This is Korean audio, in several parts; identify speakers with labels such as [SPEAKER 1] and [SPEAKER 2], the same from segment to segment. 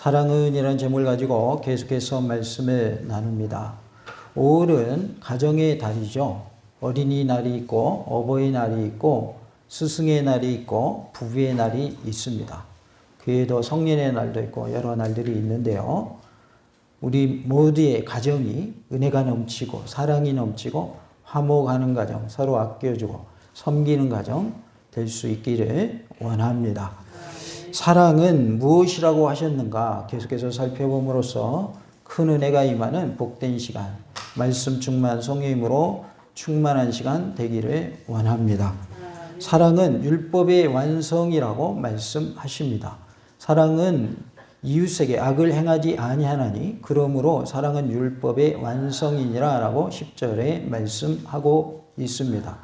[SPEAKER 1] 사랑은이라는 제목을 가지고 계속해서 말씀을 나눕니다. 5월은 가정의 달이죠. 어린이날이 있고 어버이날이 있고 스승의 날이 있고 부부의 날이 있습니다. 그 외에도 성년의 날도 있고 여러 날들이 있는데요. 우리 모두의 가정이 은혜가 넘치고 사랑이 넘치고 화목하는 가정, 서로 아껴주고 섬기는 가정 될 수 있기를 원합니다. 사랑은 무엇이라고 하셨는가 계속해서 살펴봄으로써 큰 은혜가 임하는 복된 시간, 말씀 충만 성령님으로 충만한 시간 되기를 원합니다. 사랑은 율법의 완성이라고 말씀하십니다. 사랑은 이웃에게 악을 행하지 아니하나니 그러므로 사랑은 율법의 완성이니라라고 10절에 말씀하고 있습니다.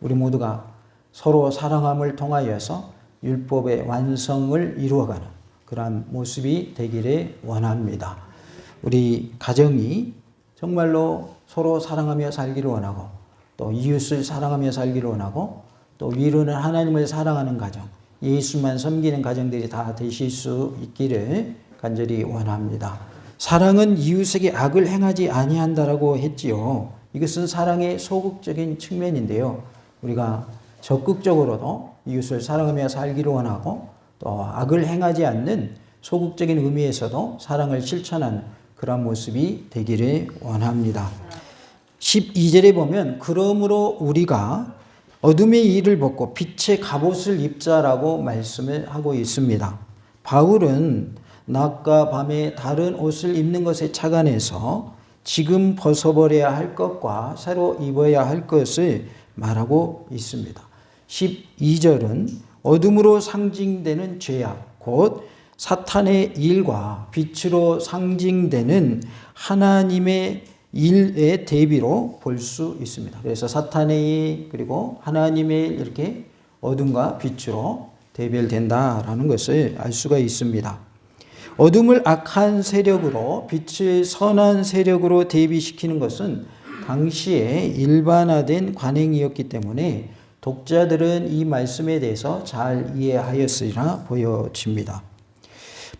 [SPEAKER 1] 우리 모두가 서로 사랑함을 통하여서 율법의 완성을 이루어가는 그러한 모습이 되기를 원합니다. 우리 가정이 정말로 서로 사랑하며 살기를 원하고 또 이웃을 사랑하며 살기를 원하고 또 위로는 하나님을 사랑하는 가정, 예수만 섬기는 가정들이 다 되실 수 있기를 간절히 원합니다. 사랑은 이웃에게 악을 행하지 아니한다라고 했지요. 이것은 사랑의 소극적인 측면인데요. 우리가 적극적으로도 이웃을 사랑하며 살기를 원하고 또 악을 행하지 않는 소극적인 의미에서도 사랑을 실천하는 그런 모습이 되기를 원합니다. 12절에 보면 그러므로 우리가 어둠의 일을 벗고 빛의 갑옷을 입자라고 말씀을 하고 있습니다. 바울은 낮과 밤에 다른 옷을 입는 것에 착안해서 지금 벗어버려야 할 것과 새로 입어야 할 것을 말하고 있습니다. 12절은 어둠으로 상징되는 죄악, 곧 사탄의 일과 빛으로 상징되는 하나님의 일의 대비로 볼 수 있습니다. 그래서 사탄의 일 그리고 하나님의 일 이렇게 어둠과 빛으로 대별된다라는 것을 알 수가 있습니다. 어둠을 악한 세력으로 빛을 선한 세력으로 대비시키는 것은 당시에 일반화된 관행이었기 때문에 독자들은 이 말씀에 대해서 잘 이해하였으리라 보여집니다.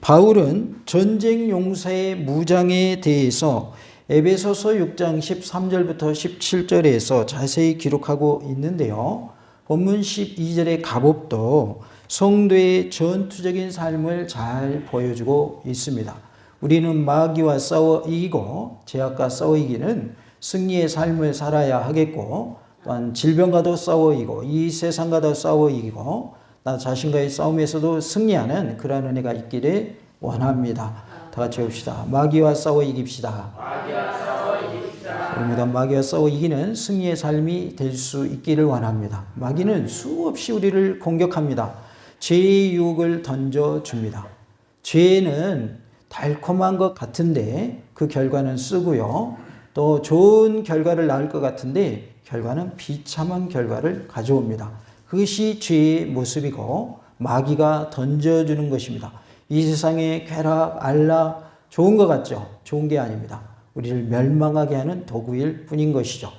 [SPEAKER 1] 바울은 전쟁 용사의 무장에 대해서 에베소서 6장 13절부터 17절에서 자세히 기록하고 있는데요. 본문 12절의 갑옷도 성도의 전투적인 삶을 잘 보여주고 있습니다. 우리는 마귀와 싸워 이기고 죄악과 싸워 이기는 승리의 삶을 살아야 하겠고 또한 질병과도 싸워 이기고 이 세상과도 싸워 이기고 나 자신과의 싸움에서도 승리하는 그러한 은혜가 있기를 원합니다. 다 같이 봅시다. 마귀와 싸워 이깁시다. 모두 마귀와 싸워 이기는 승리의 삶이 될 수 있기를 원합니다. 마귀는 수없이 우리를 공격합니다. 죄의 유혹을 던져줍니다. 죄는 달콤한 것 같은데 그 결과는 쓰고요. 또 좋은 결과를 낳을 것 같은데 결과는 비참한 결과를 가져옵니다. 그것이 죄의 모습이고 마귀가 던져주는 것입니다. 이 세상의 쾌락, 안락, 좋은 것 같죠? 좋은 게 아닙니다. 우리를 멸망하게 하는 도구일 뿐인 것이죠.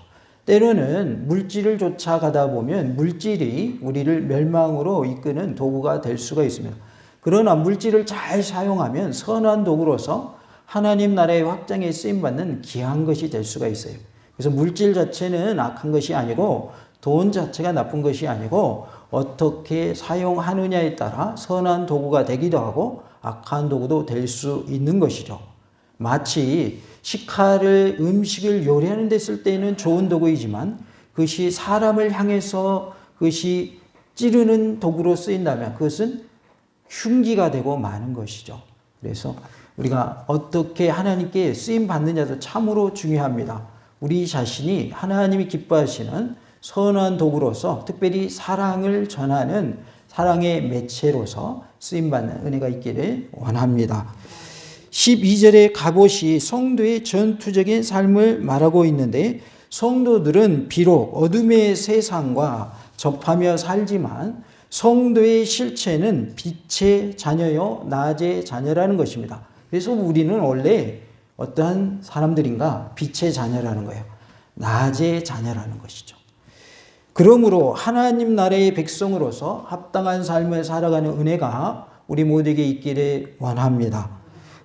[SPEAKER 1] 때로는 물질을 쫓아가다 보면 물질이 우리를 멸망으로 이끄는 도구가 될 수가 있습니다. 그러나 물질을 잘 사용하면 선한 도구로서 하나님 나라의 확장에 쓰임받는 귀한 것이 될 수가 있어요. 그래서 물질 자체는 악한 것이 아니고 돈 자체가 나쁜 것이 아니고 어떻게 사용하느냐에 따라 선한 도구가 되기도 하고 악한 도구도 될 수 있는 것이죠. 마치 식칼을 음식을 요리하는 데 쓸 때는 좋은 도구이지만 그것이 사람을 향해서 그것이 찌르는 도구로 쓰인다면 그것은 흉기가 되고 마는 것이죠. 그래서 우리가 어떻게 하나님께 쓰임 받느냐도 참으로 중요합니다. 우리 자신이 하나님이 기뻐하시는 선한 도구로서 특별히 사랑을 전하는 사랑의 매체로서 쓰임 받는 은혜가 있기를 원합니다. 12절의 갑옷이 성도의 전투적인 삶을 말하고 있는데 성도들은 비록 어둠의 세상과 접하며 살지만 성도의 실체는 빛의 자녀요 낮의 자녀라는 것입니다. 그래서 우리는 원래 어떠한 사람들인가 빛의 자녀라는 거예요. 낮의 자녀라는 것이죠. 그러므로 하나님 나라의 백성으로서 합당한 삶을 살아가는 은혜가 우리 모두에게 있기를 원합니다.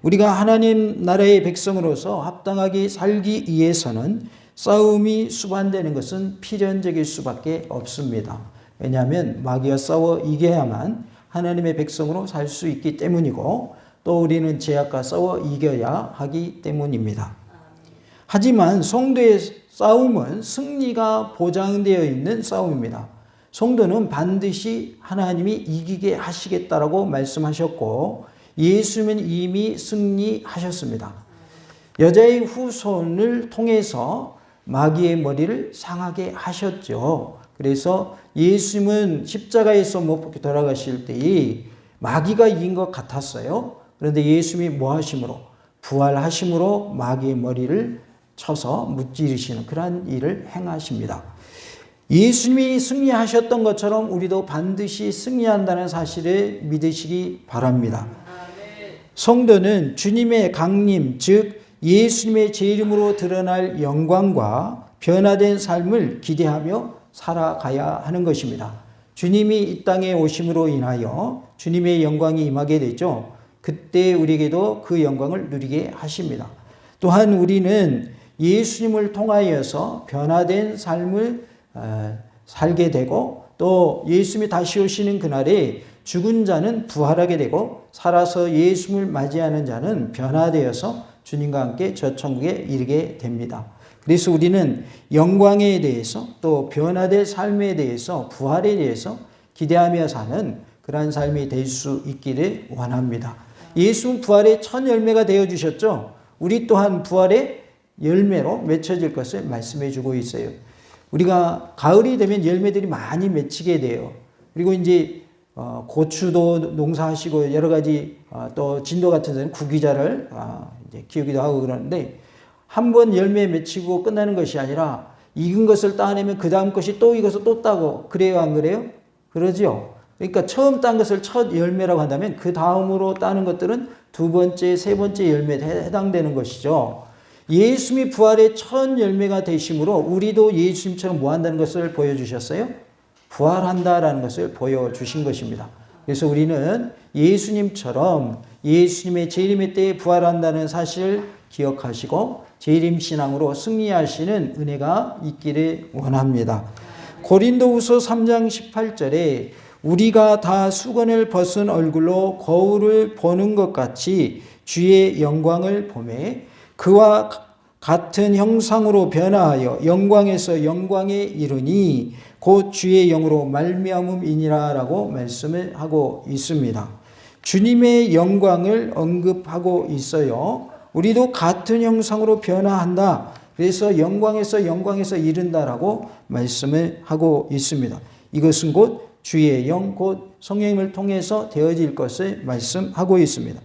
[SPEAKER 1] 우리가 하나님 나라의 백성으로서 합당하게 살기 위해서는 싸움이 수반되는 것은 필연적일 수밖에 없습니다. 왜냐하면 마귀와 싸워 이겨야만 하나님의 백성으로 살 수 있기 때문이고 또 우리는 죄악과 싸워 이겨야 하기 때문입니다. 하지만 성도의 싸움은 승리가 보장되어 있는 싸움입니다. 성도는 반드시 하나님이 이기게 하시겠다라고 말씀하셨고 예수님은 이미 승리하셨습니다. 여자의 후손을 통해서 마귀의 머리를 상하게 하셨죠. 그래서 예수님은 십자가에서 못 돌아가실 때에 마귀가 이긴 것 같았어요. 그런데 예수님이 뭐 하심으로 부활하심으로 마귀의 머리를 쳐서 무찌르시는 그러한 일을 행하십니다. 예수님이 승리하셨던 것처럼 우리도 반드시 승리한다는 사실을 믿으시기 바랍니다. 성도는 주님의 강림, 즉 예수님의 제 이름으로 드러날 영광과 변화된 삶을 기대하며 살아가야 하는 것입니다. 주님이 이 땅에 오심으로 인하여 주님의 영광이 임하게 되죠. 그때 우리에게도 그 영광을 누리게 하십니다. 또한 우리는 예수님을 통하여서 변화된 삶을 어, 살게 되고 또 예수님이 다시 오시는 그날에 죽은 자는 부활하게 되고 살아서 예수님을 맞이하는 자는 변화되어서 주님과 함께 저 천국에 이르게 됩니다. 그래서 우리는 영광에 대해서 또 변화될 삶에 대해서 부활에 대해서 기대하며 사는 그러한 삶이 될 수 있기를 원합니다. 예수는 부활의 첫 열매가 되어 주셨죠. 우리 또한 부활의 열매로 맺혀질 것을 말씀해 주고 있어요. 우리가 가을이 되면 열매들이 많이 맺히게 돼요. 그리고 이제 어, 고추도 농사하시고 여러 가지 어, 또 진도 같은 데는 구기자를 어, 이제 키우기도 하고 그러는데 한 번 열매 맺히고 끝나는 것이 아니라 익은 것을 따내면 그 다음 것이 또 익어서 또 따고 그래요 안 그래요? 그러죠. 그러니까 처음 딴 것을 첫 열매라고 한다면 그 다음으로 따는 것들은 두 번째, 세 번째 열매에 해당되는 것이죠. 예수님이 부활의 첫 열매가 되심으로 우리도 예수님처럼 뭐 한다는 것을 보여주셨어요? 부활한다라는 것을 보여주신 것입니다. 그래서 우리는 예수님처럼 예수님의 재림의 때에 부활한다는 사실을 기억하시고 재림 신앙으로 승리하시는 은혜가 있기를 원합니다. 고린도후서 3장 18절에 우리가 다 수건을 벗은 얼굴로 거울을 보는 것 같이 주의 영광을 보매 그와 같은 형상으로 변화하여 영광에서 영광에 이르니 곧 주의 영으로 말미암음이니라라고 말씀을 하고 있습니다. 주님의 영광을 언급하고 있어요. 우리도 같은 형상으로 변화한다. 그래서 영광에서 영광에서 이른다라고 말씀을 하고 있습니다. 이것은 곧 주의 영, 곧 성령님을 통해서 되어질 것을 말씀하고 있습니다.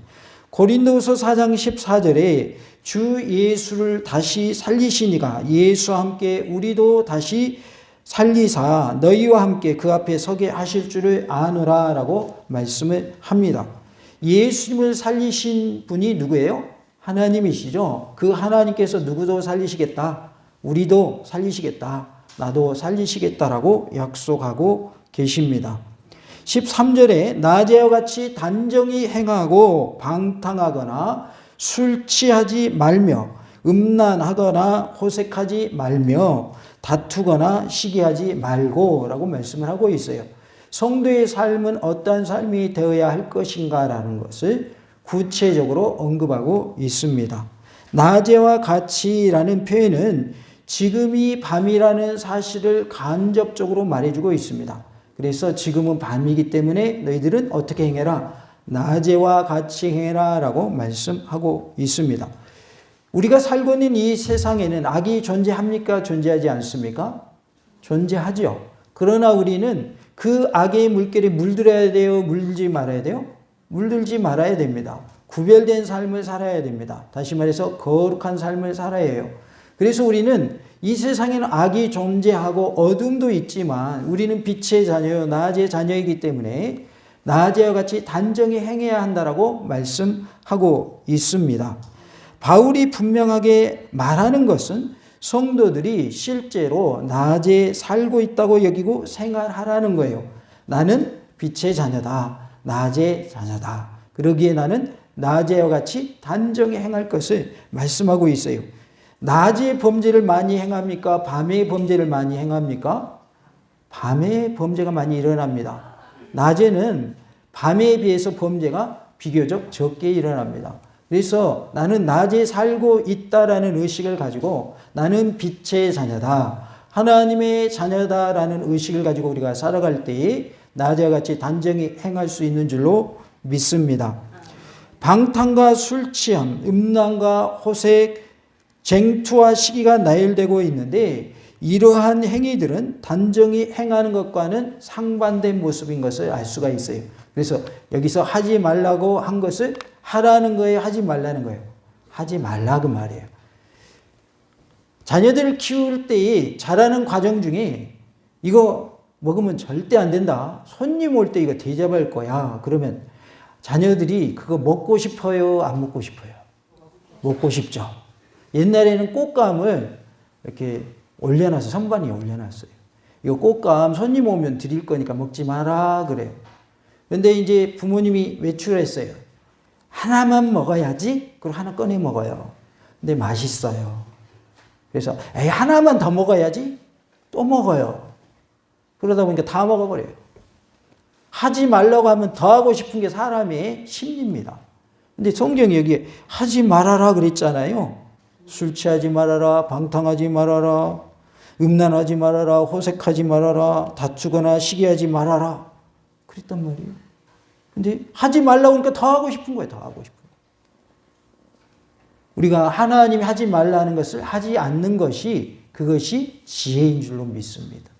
[SPEAKER 1] 고린도서 4장 14절에 주 예수를 다시 살리시니가 예수와 함께 우리도 다시 살리사 너희와 함께 그 앞에 서게 하실 줄을 아노라라고 말씀을 합니다. 예수님을 살리신 분이 누구예요? 하나님이시죠. 그 하나님께서 누구도 살리시겠다. 우리도 살리시겠다. 나도 살리시겠다라고 약속하고 계십니다. 13절에 낮에와 같이 단정히 행하고 방탕하거나 술 취하지 말며 음란하거나 호색하지 말며 다투거나 시기하지 말고라고 말씀을 하고 있어요. 성도의 삶은 어떠한 삶이 되어야 할 것인가라는 것을 구체적으로 언급하고 있습니다. 낮에와 같이라는 표현은 지금이 밤이라는 사실을 간접적으로 말해주고 있습니다. 그래서 지금은 밤이기 때문에 너희들은 어떻게 행해라? 낮에와 같이 행해라 라고 말씀하고 있습니다. 우리가 살고 있는 이 세상에는 악이 존재합니까? 존재하지 않습니까? 존재하죠. 그러나 우리는 그 악의 물결에 물들어야 돼요? 물지 말아야 돼요? 물들지 말아야 됩니다. 구별된 삶을 살아야 됩니다. 다시 말해서 거룩한 삶을 살아야 해요. 그래서 우리는 이 세상에는 악이 존재하고 어둠도 있지만 우리는 빛의 자녀요, 낮의 자녀이기 때문에 낮에와 같이 단정히 행해야 한다라고 말씀하고 있습니다. 바울이 분명하게 말하는 것은 성도들이 실제로 낮에 살고 있다고 여기고 생활하라는 거예요. 나는 빛의 자녀다. 낮의 자녀다. 그러기에 나는 낮에와 같이 단정히 행할 것을 말씀하고 있어요. 낮에 범죄를 많이 행합니까? 밤에 범죄를 많이 행합니까? 밤에 범죄가 많이 일어납니다. 낮에는 밤에 비해서 범죄가 비교적 적게 일어납니다. 그래서 나는 낮에 살고 있다라는 의식을 가지고 나는 빛의 자녀다. 하나님의 자녀다라는 의식을 가지고 우리가 살아갈 때에 낮에 같이 단정히 행할 수 있는 줄로 믿습니다. 방탕과 술 취함, 음란과 호색, 쟁투와 시기가 나열되고 있는데 이러한 행위들은 단정히 행하는 것과는 상반된 모습인 것을 알 수가 있어요. 그래서 여기서 하지 말라고 한 것을 하라는 거예요, 하지 말라는 거예요. 하지 말라 그 말이에요. 자녀들을 키울 때에 자라는 과정 중에 이거 먹으면 절대 안 된다. 손님 올 때 이거 대접할 거야. 그러면 자녀들이 그거 먹고 싶어요? 안 먹고 싶어요? 먹고 싶죠. 옛날에는 꽃감을 이렇게 올려놔서 선반위에 올려놨어요. 이거 꽃감 손님 오면 드릴 거니까 먹지 마라 그래요. 근데 이제 부모님이 외출했어요. 하나만 먹어야지. 그리고 하나 꺼내 먹어요. 근데 맛있어요. 그래서 에이 하나만 더 먹어야지. 또 먹어요. 그러다 보니까 다 먹어버려요. 하지 말라고 하면 더 하고 싶은 게 사람의 심리입니다. 근데 성경이 여기에 하지 말아라 그랬잖아요. 술 취하지 말아라, 방탕하지 말아라, 음란하지 말아라, 호색하지 말아라, 다투거나 시기하지 말아라. 그랬단 말이에요. 근데 하지 말라고 하니까 더 하고 싶은 거예요. 더 하고 싶은 거예요. 우리가 하나님이 하지 말라는 것을 하지 않는 것이 그것이 지혜인 줄로 믿습니다.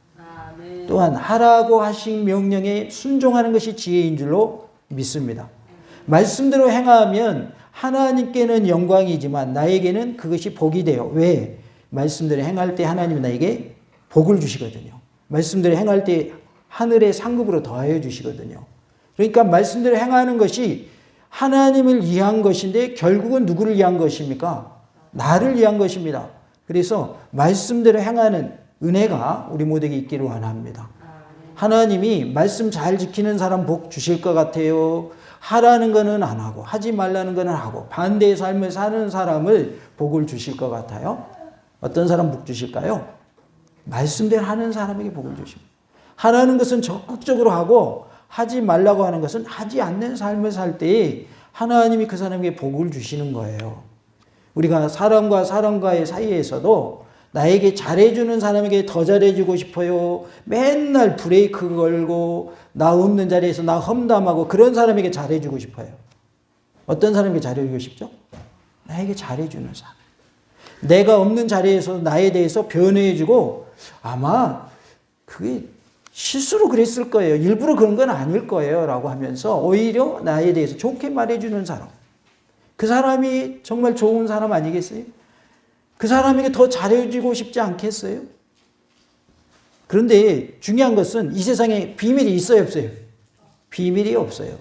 [SPEAKER 1] 또한 하라고 하신 명령에 순종하는 것이 지혜인 줄로 믿습니다. 말씀대로 행하면 하나님께는 영광이지만 나에게는 그것이 복이 돼요. 왜? 말씀대로 행할 때 하나님은 나에게 복을 주시거든요. 말씀대로 행할 때 하늘의 상급으로 더하여 주시거든요. 그러니까 말씀대로 행하는 것이 하나님을 위한 것인데 결국은 누구를 위한 것입니까? 나를 위한 것입니다. 그래서 말씀대로 행하는 은혜가 우리 모두에게 있기를 원합니다. 하나님이 말씀 잘 지키는 사람 복 주실 것 같아요. 하라는 거는 안 하고 하지 말라는 거는 하고 반대의 삶을 사는 사람을 복을 주실 것 같아요. 어떤 사람 복 주실까요? 말씀대로 하는 사람에게 복을 주십니다. 하라는 것은 적극적으로 하고 하지 말라고 하는 것은 하지 않는 삶을 살 때에 하나님이 그 사람에게 복을 주시는 거예요. 우리가 사람과 사람과의 사이에서도 나에게 잘해주는 사람에게 더 잘해주고 싶어요. 맨날 브레이크 걸고 나 없는 자리에서 나 험담하고 그런 사람에게 잘해주고 싶어요. 어떤 사람에게 잘해주고 싶죠? 나에게 잘해주는 사람. 내가 없는 자리에서 나에 대해서 변해주고 아마 그게 실수로 그랬을 거예요. 일부러 그런 건 아닐 거예요. 라고 하면서 오히려 나에 대해서 좋게 말해주는 사람. 그 사람이 정말 좋은 사람 아니겠어요? 그 사람에게 더 잘해주고 싶지 않겠어요? 그런데 중요한 것은 이 세상에 비밀이 있어요, 없어요? 비밀이 없어요.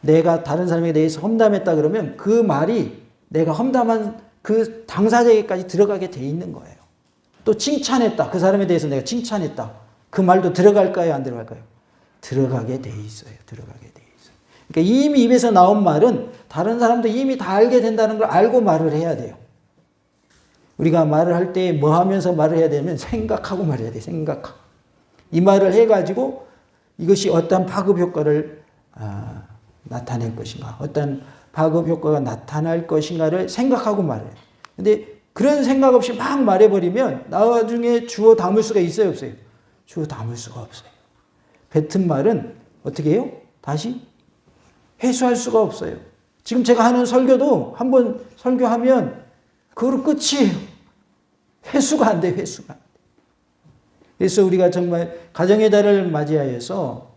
[SPEAKER 1] 내가 다른 사람에 대해서 험담했다 그러면 그 말이 내가 험담한 그 당사자에게까지 들어가게 돼 있는 거예요. 또 칭찬했다. 그 사람에 대해서 내가 칭찬했다. 그 말도 들어갈까요? 안 들어갈까요? 들어가게 돼 있어요. 들어가게 돼 있어요. 그러니까 이미 입에서 나온 말은 다른 사람도 이미 다 알게 된다는 걸 알고 말을 해야 돼요. 우리가 말을 할 때 뭐 하면서 말을 해야 되면 생각하고 말해야 돼. 생각하고. 이 말을 해가지고 이것이 어떤 파급 효과를 아, 나타낼 것인가, 어떤 파급 효과가 나타날 것인가를 생각하고 말해요. 근데 그런 생각 없이 막 말해버리면 나중에 주워 담을 수가 있어요, 없어요? 주워 담을 수가 없어요. 뱉은 말은 어떻게 해요? 다시 회수할 수가 없어요. 지금 제가 하는 설교도 한번 설교하면 그거로 끝이에요. 회수가 안 돼, 회수가. 그래서 우리가 정말 가정의 달을 맞이하여서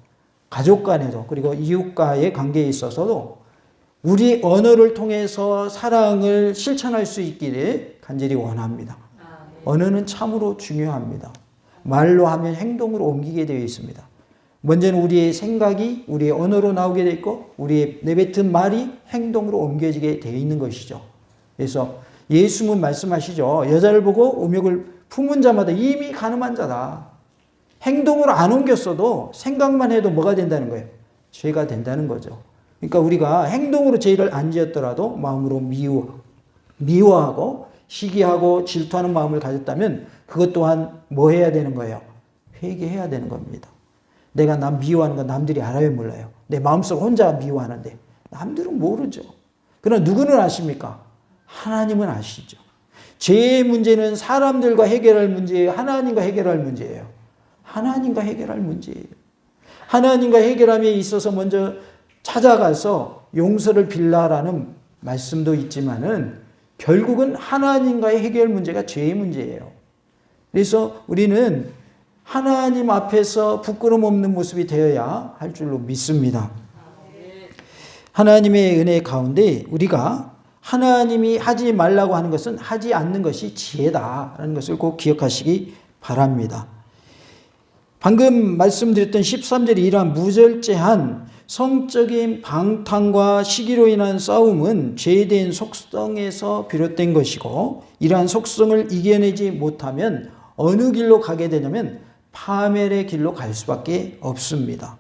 [SPEAKER 1] 가족 간에도 그리고 이웃과의 관계에 있어서도 우리 언어를 통해서 사랑을 실천할 수 있기를 간절히 원합니다. 언어는 참으로 중요합니다. 말로 하면 행동으로 옮기게 되어 있습니다. 먼저는 우리의 생각이 우리의 언어로 나오게 되어 있고 우리의 내뱉은 말이 행동으로 옮겨지게 되어 있는 것이죠. 그래서 예수님은 말씀하시죠. 여자를 보고 음욕을 품은 자마다 이미 가늠한 자다. 행동으로 안 옮겼어도 생각만 해도 뭐가 된다는 거예요? 죄가 된다는 거죠. 그러니까 우리가 행동으로 죄를 안 지었더라도 마음으로 미워, 미워하고 시기하고 질투하는 마음을 가졌다면 그것 또한 뭐 해야 되는 거예요? 회개해야 되는 겁니다. 내가 남 미워하는 건 남들이 알아요, 몰라요? 내 마음속 혼자 미워하는데 남들은 모르죠. 그러나 누구는 아십니까? 하나님은 아시죠. 죄의 문제는 사람들과 해결할 문제예요. 하나님과 해결할 문제예요. 하나님과 해결할 문제예요. 하나님과 해결함에 있어서 먼저 찾아가서 용서를 빌라라는 말씀도 있지만은 결국은 하나님과의 해결 문제가 죄의 문제예요. 그래서 우리는 하나님 앞에서 부끄럼 없는 모습이 되어야 할 줄로 믿습니다. 하나님의 은혜 가운데 우리가 하나님이 하지 말라고 하는 것은 하지 않는 것이 지혜다라는 것을 꼭 기억하시기 바랍니다. 방금 말씀드렸던 13절에 이러한 무절제한 성적인 방탕과 시기로 인한 싸움은 죄된 속성에서 비롯된 것이고 이러한 속성을 이겨내지 못하면 어느 길로 가게 되냐면 파멸의 길로 갈 수밖에 없습니다.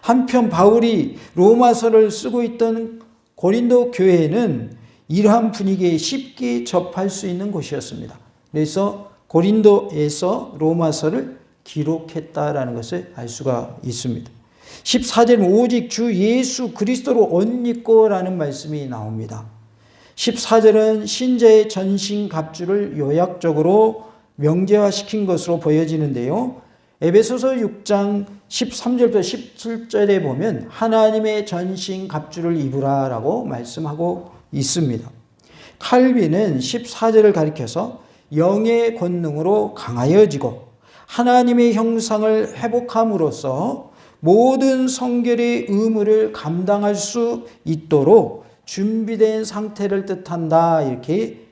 [SPEAKER 1] 한편 바울이 로마서를 쓰고 있던 고린도 교회는 이러한 분위기에 쉽게 접할 수 있는 곳이었습니다. 그래서 고린도에서 로마서를 기록했다라는 것을 알 수가 있습니다. 14절은 오직 주 예수 그리스도로 옷 입고라는 말씀이 나옵니다. 14절은 신자의 전신 갑주를 요약적으로 명제화시킨 것으로 보여지는데요. 에베소서 6장 13절부터 17절에 보면 하나님의 전신 갑주를 입으라라고 말씀하고 있습니다. 칼빈은 14절을 가리켜서 영의 권능으로 강하여지고 하나님의 형상을 회복함으로써 모든 성결의 의무를 감당할 수 있도록 준비된 상태를 뜻한다 이렇게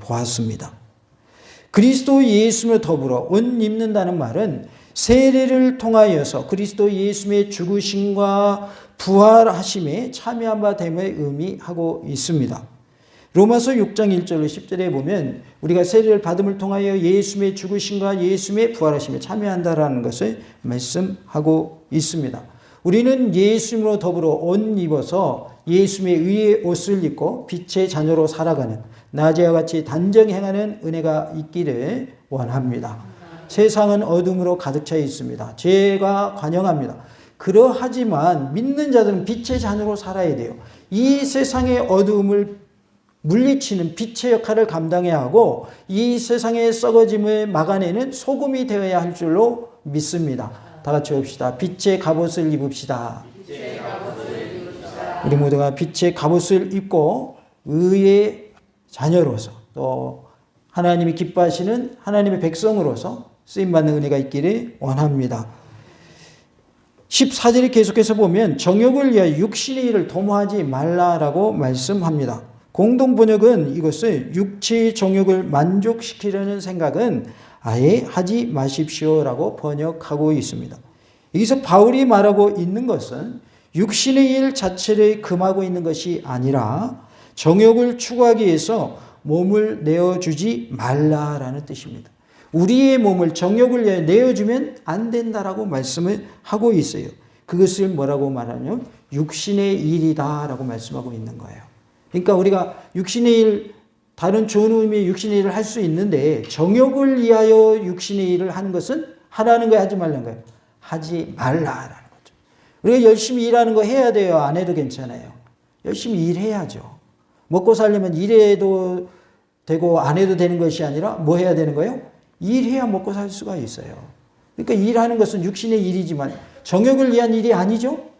[SPEAKER 1] 보았습니다. 그리스도 예수며 더불어 옷 입는다는 말은 세례를 통하여서 그리스도 예수의 죽으심과 부활하심에 참여한 바 됨을 의미하고 있습니다. 로마서 6장 1절로 10절에 보면 우리가 세례를 받음을 통하여 예수의 죽으심과 예수의 부활하심에 참여한다라는 것을 말씀하고 있습니다. 우리는 예수님으로 더불어 옷 입어서 예수의 의의 옷을 입고 빛의 자녀로 살아가는 낮에와 같이 단정 행하는 은혜가 있기를 원합니다. 세상은 어둠으로 가득 차 있습니다. 죄가 관영합니다. 그러하지만 믿는 자들은 빛의 자녀로 살아야 돼요. 이 세상의 어두움을 물리치는 빛의 역할을 감당해야 하고 이 세상의 썩어짐을 막아내는 소금이 되어야 할 줄로 믿습니다. 다 같이 봅시다. 빛의 갑옷을 입읍시다. 우리 모두가 빛의 갑옷을 입고 의의 자녀로서 또 하나님이 기뻐하시는 하나님의 백성으로서 쓰임받는 은혜가 있기를 원합니다. 14절에 계속해서 보면 정욕을 위하여 육신의 일을 도모하지 말라라고 말씀합니다. 공동 번역은 이것을 육체의 정욕을 만족시키려는 생각은 아예 하지 마십시오라고 번역하고 있습니다. 여기서 바울이 말하고 있는 것은 육신의 일 자체를 금하고 있는 것이 아니라 정욕을 추구하기 위해서 몸을 내어주지 말라라는 뜻입니다. 우리의 몸을 정욕을 위해 내어주면 안 된다라고 말씀을 하고 있어요. 그것을 뭐라고 말하냐면 육신의 일이다라고 말씀하고 있는 거예요. 그러니까 우리가 육신의 일 다른 좋은 의미의 육신의 일을 할 수 있는데 정욕을 위하여 육신의 일을 하는 것은 하라는 거야 하지 말라는 거예요. 하지 말라라는 거죠. 우리가 열심히 일하는 거 해야 돼요. 안 해도 괜찮아요. 열심히 일해야죠. 먹고 살려면 일해도 되고 안 해도 되는 것이 아니라 뭐 해야 되는 거예요? 일해야 먹고 살 수가 있어요. 그러니까 일하는 것은 육신의 일이지만 정욕을 위한 일이 아니죠.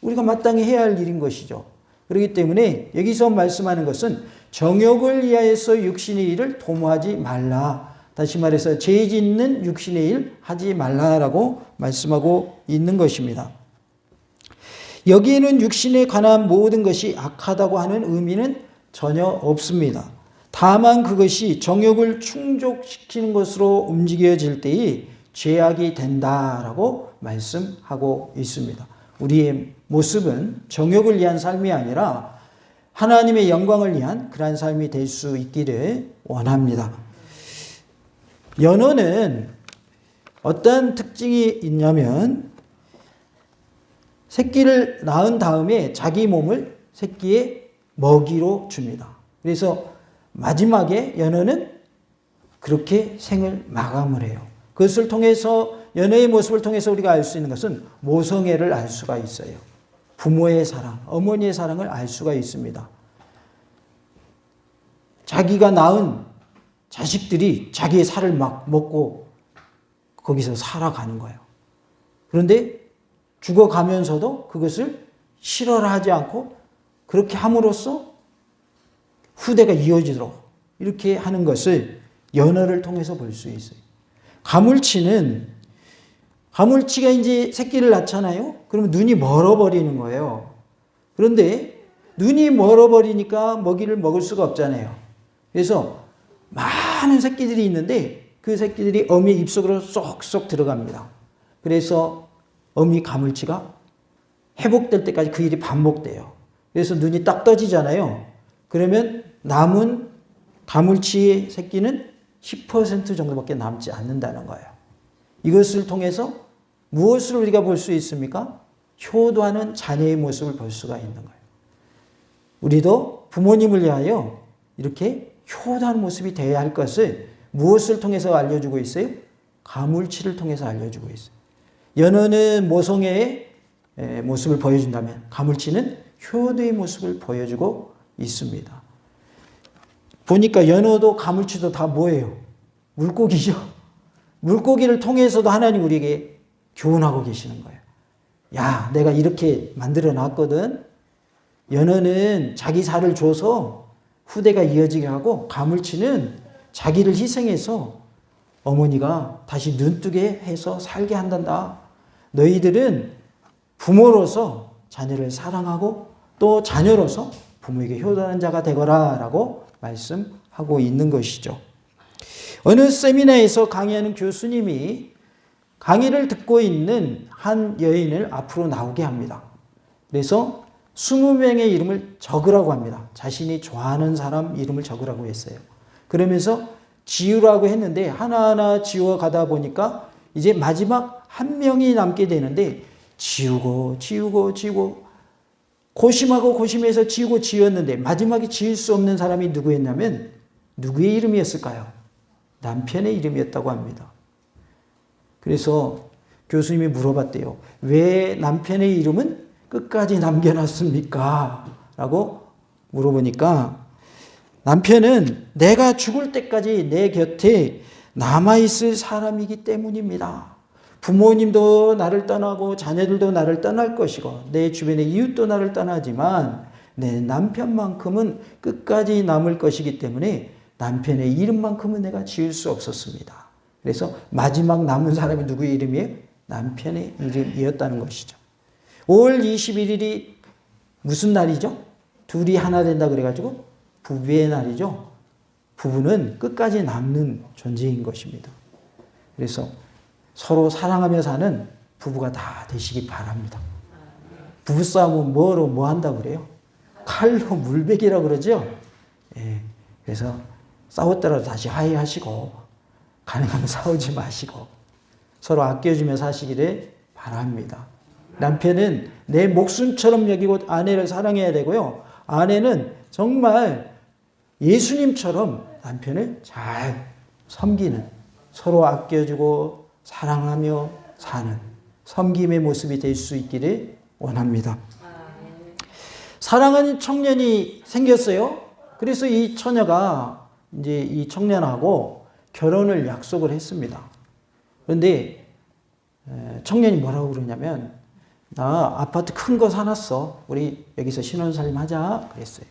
[SPEAKER 1] 우리가 마땅히 해야 할 일인 것이죠. 그렇기 때문에 여기서 말씀하는 것은 정욕을 위하여서 육신의 일을 도모하지 말라. 다시 말해서 죄 짓는 육신의 일 하지 말라라고 말씀하고 있는 것입니다. 여기에는 육신에 관한 모든 것이 악하다고 하는 의미는 전혀 없습니다. 다만 그것이 정욕을 충족시키는 것으로 움직여질 때에 죄악이 된다라고 말씀하고 있습니다. 우리의 모습은 정욕을 위한 삶이 아니라 하나님의 영광을 위한 그러한 삶이 될 수 있기를 원합니다. 연어는 어떤 특징이 있냐면 새끼를 낳은 다음에 자기 몸을 새끼의 먹이로 줍니다. 그래서 마지막에 연어는 그렇게 생을 마감을 해요. 그것을 통해서 연어의 모습을 통해서 우리가 알 수 있는 것은 모성애를 알 수가 있어요. 부모의 사랑, 어머니의 사랑을 알 수가 있습니다. 자기가 낳은 자식들이 자기의 살을 막 먹고 거기서 살아가는 거예요. 그런데 죽어가면서도 그것을 실어라 하지 않고 그렇게 함으로써 후대가 이어지도록 이렇게 하는 것을 연어를 통해서 볼 수 있어요. 가물치는 가물치가 이제 새끼를 낳잖아요. 그러면 눈이 멀어버리는 거예요. 그런데 눈이 멀어버리니까 먹이를 먹을 수가 없잖아요. 그래서 많은 새끼들이 있는데 그 새끼들이 어미의 입속으로 쏙쏙 들어갑니다. 그래서 어미 가물치가 회복될 때까지 그 일이 반복돼요. 그래서 눈이 딱 떠지잖아요. 그러면 남은 가물치의 새끼는 10% 정도밖에 남지 않는다는 거예요. 이것을 통해서 무엇을 우리가 볼 수 있습니까? 효도하는 자녀의 모습을 볼 수가 있는 거예요. 우리도 부모님을 위하여 이렇게 효도하는 모습이 되어야 할 것을 무엇을 통해서 알려주고 있어요? 가물치를 통해서 알려주고 있어요. 연어는 모성애의 모습을 보여준다면 가물치는 효도의 모습을 보여주고 있습니다. 보니까 연어도 가물치도 다 뭐예요? 물고기죠. 물고기를 통해서도 하나님 우리에게 교훈하고 계시는 거예요. 야, 내가 이렇게 만들어 놨거든. 연어는 자기 살을 줘서 후대가 이어지게 하고 가물치는 자기를 희생해서 어머니가 다시 눈뜨게 해서 살게 한단다. 너희들은 부모로서 자녀를 사랑하고 또 자녀로서 부모에게 효도하는 자가 되거라 라고 말씀하고 있는 것이죠. 어느 세미나에서 강의하는 교수님이 강의를 듣고 있는 한 여인을 앞으로 나오게 합니다. 그래서 20명의 이름을 적으라고 합니다. 자신이 좋아하는 사람 이름을 적으라고 했어요. 그러면서 지우라고 했는데 하나하나 지워 가다 보니까 이제 마지막 한 명이 남게 되는데 지우고 지우고 지우고 고심하고 고심해서 지우고 지웠는데 마지막에 지을 수 없는 사람이 누구였냐면 누구의 이름이었을까요? 남편의 이름이었다고 합니다. 그래서 교수님이 물어봤대요. 왜 남편의 이름은 끝까지 남겨놨습니까? 라고 물어보니까 남편은 내가 죽을 때까지 내 곁에 남아있을 사람이기 때문입니다. 부모님도 나를 떠나고 자녀들도 나를 떠날 것이고 내 주변의 이웃도 나를 떠나지만 내 남편만큼은 끝까지 남을 것이기 때문에 남편의 이름만큼은 내가 지을 수 없었습니다. 그래서 마지막 남은 사람이 누구의 이름이에요? 남편의 이름이었다는 것이죠. 5월 21일이 무슨 날이죠? 둘이 하나 된다 그래가지고 부부의 날이죠. 부부는 끝까지 남는 존재인 것입니다. 그래서 서로 사랑하며 사는 부부가 다 되시기 바랍니다. 부부싸움은 뭐로 뭐 한다 그래요? 칼로 물베기라 그러죠? 예. 그래서 싸웠더라도 다시 화해하시고 가능하면 싸우지 마시고 서로 아껴주며 사시기를 바랍니다. 남편은 내 목숨처럼 여기고 아내를 사랑해야 되고요. 아내는 정말 예수님처럼 남편을 잘 섬기는 서로 아껴주고 사랑하며 사는 섬김의 모습이 될 수 있기를 원합니다. 사랑하는 청년이 생겼어요. 그래서 이 처녀가 이제 이 청년하고 결혼을 약속을 했습니다. 그런데 청년이 뭐라고 그러냐면 나 아파트 큰 거 사놨어. 우리 여기서 신혼살림 하자. 그랬어요.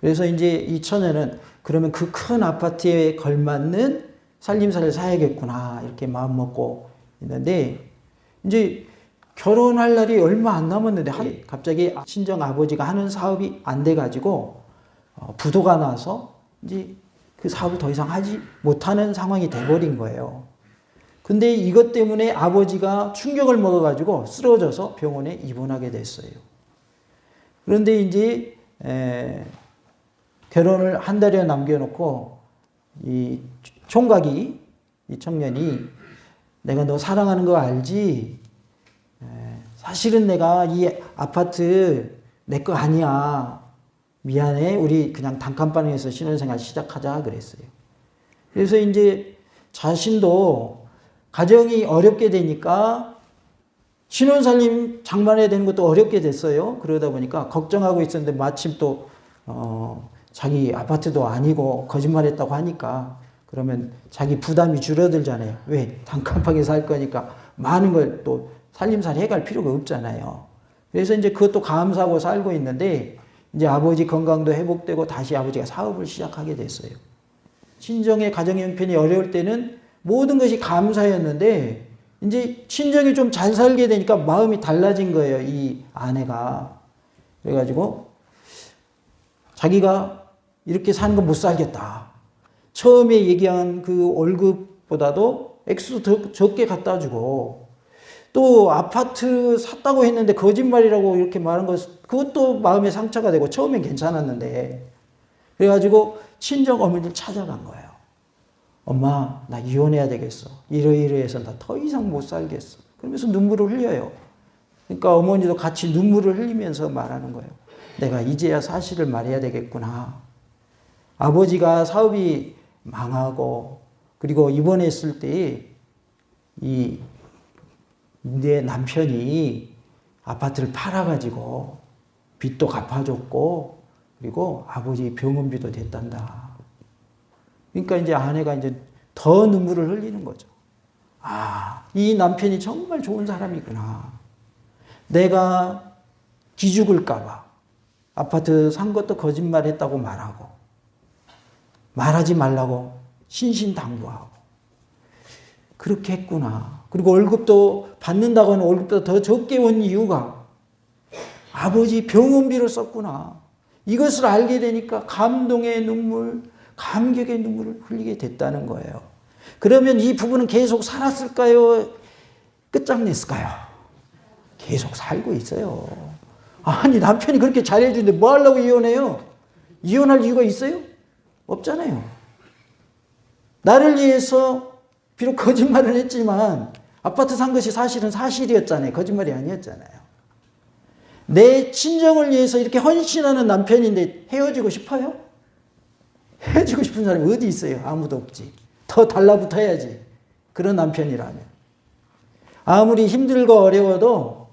[SPEAKER 1] 그래서 이제 이 처녀는 그러면 그 큰 아파트에 걸맞는 살림살이를 사야겠구나. 이렇게 마음 먹고 있는데 이제 결혼할 날이 얼마 안 남았는데 갑자기 친정 아버지가 하는 사업이 안 돼가지고 어, 부도가 나서 이제 그 사업을 더 이상 하지 못하는 상황이 돼버린 거예요. 근데 이것 때문에 아버지가 충격을 먹어가지고 쓰러져서 병원에 입원하게 됐어요. 그런데 이제 에, 결혼을 한 달여 남겨놓고 이 총각이 이 청년이 내가 너 사랑하는 거 알지? 에, 사실은 내가 이 아파트 내 거 아니야. 미안해. 우리 그냥 단칸방에서 신혼생활 시작하자 그랬어요. 그래서 이제 자신도 가정이 어렵게 되니까 신혼살림 장만해야 되는 것도 어렵게 됐어요. 그러다 보니까 걱정하고 있었는데 마침 또, 어, 자기 아파트도 아니고 거짓말했다고 하니까 그러면 자기 부담이 줄어들잖아요. 왜? 단칸방에 살 거니까 많은 걸 또 살림살 해갈 필요가 없잖아요. 그래서 이제 그것도 감사하고 살고 있는데 이제 아버지 건강도 회복되고 다시 아버지가 사업을 시작하게 됐어요. 친정의 가정 형편이 어려울 때는 모든 것이 감사였는데 이제 친정이 좀 잘 살게 되니까 마음이 달라진 거예요. 이 아내가. 그래가지고 자기가 이렇게 사는 거 못 살겠다. 처음에 얘기한 그 월급보다도 액수 더 적게 갖다 주고 또 아파트 샀다고 했는데 거짓말이라고 이렇게 말한 것 그것도 마음에 상처가 되고 처음엔 괜찮았는데 그래가지고 친정 어머니를 찾아간 거예요. 엄마 나 이혼해야 되겠어. 이러이러해서 나 더 이상 못 살겠어. 그러면서 눈물을 흘려요. 그러니까 어머니도 같이 눈물을 흘리면서 말하는 거예요. 내가 이제야 사실을 말해야 되겠구나. 아버지가 사업이 망하고 그리고 입원했을 때 이 내 남편이 아파트를 팔아가지고 빚도 갚아줬고 그리고 아버지 병원비도 됐단다. 그러니까 이제 아내가 이제 더 눈물을 흘리는 거죠. 아, 이 남편이 정말 좋은 사람이구나. 내가 기죽을까봐 아파트 산 것도 거짓말 했다고 말하고 말하지 말라고 신신당부하고 그렇게 했구나. 그리고 월급도 받는다고 하는 월급도 더 적게 온 이유가 아버지 병원비를 썼구나. 이것을 알게 되니까 감동의 눈물, 감격의 눈물을 흘리게 됐다는 거예요. 그러면 이 부부는 계속 살았을까요? 끝장냈을까요? 계속 살고 있어요. 아니, 남편이 그렇게 잘해주는데 뭐 하려고 이혼해요? 이혼할 이유가 있어요? 없잖아요. 나를 위해서 비록 거짓말을 했지만 아파트 산 것이 사실은 사실이었잖아요. 거짓말이 아니었잖아요. 내 친정을 위해서 이렇게 헌신하는 남편인데 헤어지고 싶어요? 헤어지고 싶은 사람이 어디 있어요? 아무도 없지. 더 달라붙어야지. 그런 남편이라면. 아무리 힘들고 어려워도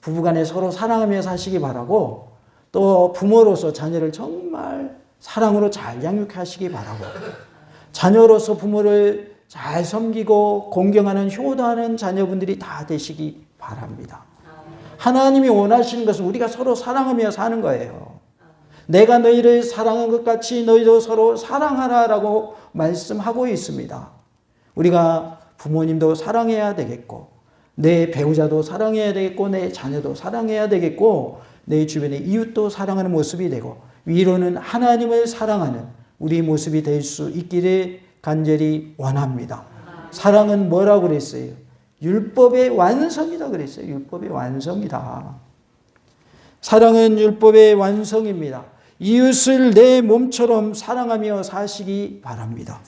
[SPEAKER 1] 부부간에 서로 사랑하며 사시기 바라고 또 부모로서 자녀를 정말 사랑으로 잘 양육하시기 바라고 자녀로서 부모를 잘 섬기고 공경하는 효도하는 자녀분들이 다 되시기 바랍니다. 하나님이 원하시는 것은 우리가 서로 사랑하며 사는 거예요. 내가 너희를 사랑한 것 같이 너희도 서로 사랑하라라고 말씀하고 있습니다. 우리가 부모님도 사랑해야 되겠고, 내 배우자도 사랑해야 되겠고, 내 자녀도 사랑해야 되겠고, 내 주변의 이웃도 사랑하는 모습이 되고, 위로는 하나님을 사랑하는 우리 모습이 될 수 있기를 간절히 원합니다. 사랑은 뭐라고 그랬어요? 율법의 완성이다 그랬어요. 율법의 완성이다. 사랑은 율법의 완성입니다. 이웃을 내 몸처럼 사랑하며 사시기 바랍니다.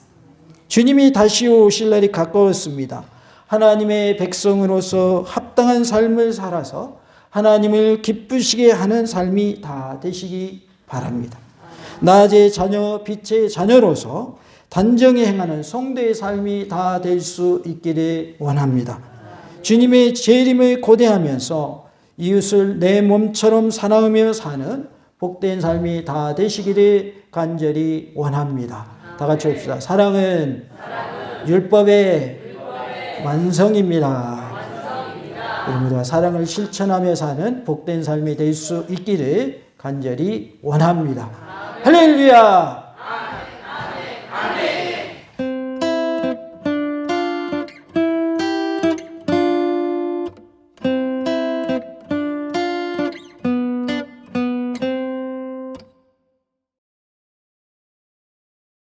[SPEAKER 1] 주님이 다시 오실 날이 가까웠습니다. 하나님의 백성으로서 합당한 삶을 살아서 하나님을 기쁘시게 하는 삶이 다 되시기 바랍니다. 낮의 자녀, 빛의 자녀로서 단정히 행하는 성도의 삶이 다 될 수 있기를 원합니다. 주님의 재림을 고대하면서 이웃을 내 몸처럼 사랑하며 사는 복된 삶이 다 되시기를 간절히 원합니다. 다 같이 합시다. 사랑은, 율법의, 완성입니다. 우리가 사랑을 실천하며 사는 복된 삶이 될 수 있기를 간절히 원합니다. 할렐루야!